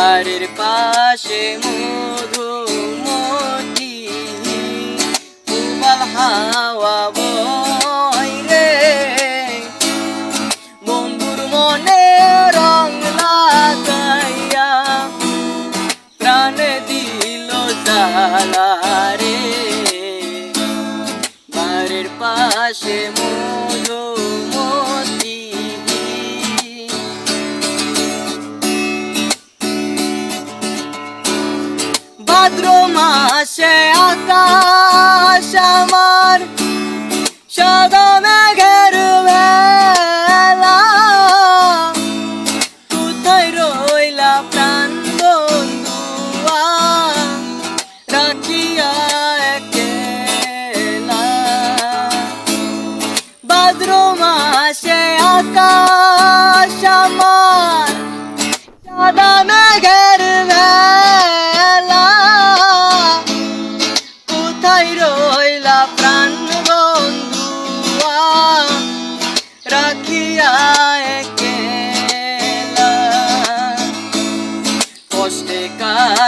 বাড়ির পাশে মধুমতি উবাল হাওয়া বন্ধুর মনে রং রে। বাড়ির পাশে মধুমতি ভাদ্র মাসে আকাশ আমার সাদা মেঘের কোথায় রইলা প্রাণ বন্ধুয়া রাখিয়া ভাদ্র মাসে আকাশ আমার সাদা মেঘের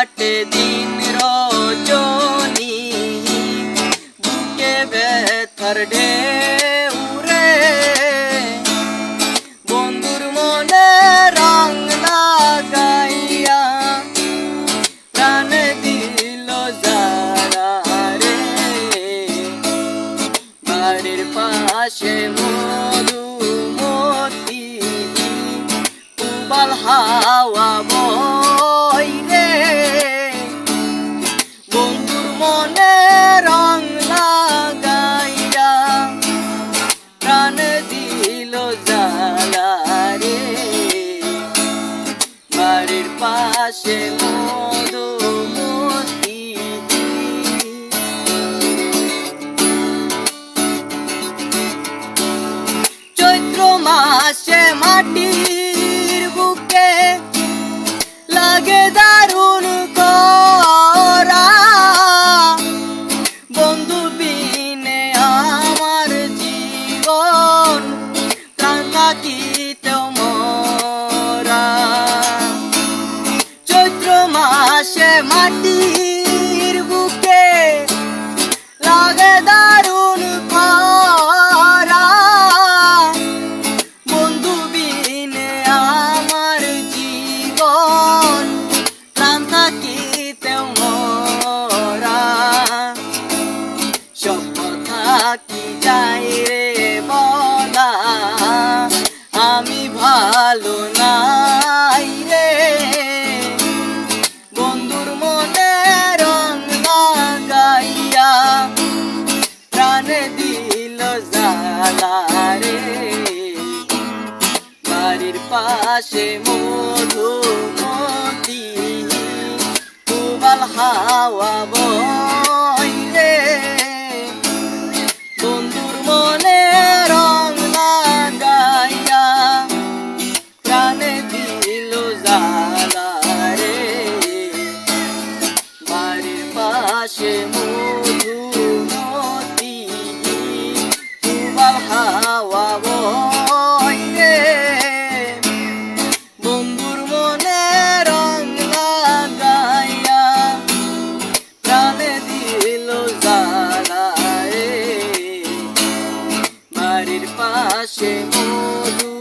কাটে দিন রজনী, বুকে ব্যথার ঢেউ রে বন্ধুর মনে রং লাগাইয়া প্রাণ দিল যারা রে। বাড়ির পাশে মধুমতি, উবাল হাওয়া পাশে চৈত্র মাসে মাটির দারুণ খরা বন্ধু বিনে আমার জীবন প্রাণ থাকিতেও মরা সব কথা কি যাই পাশে মধুমতি কুবাল হাওয়া Tá chegou.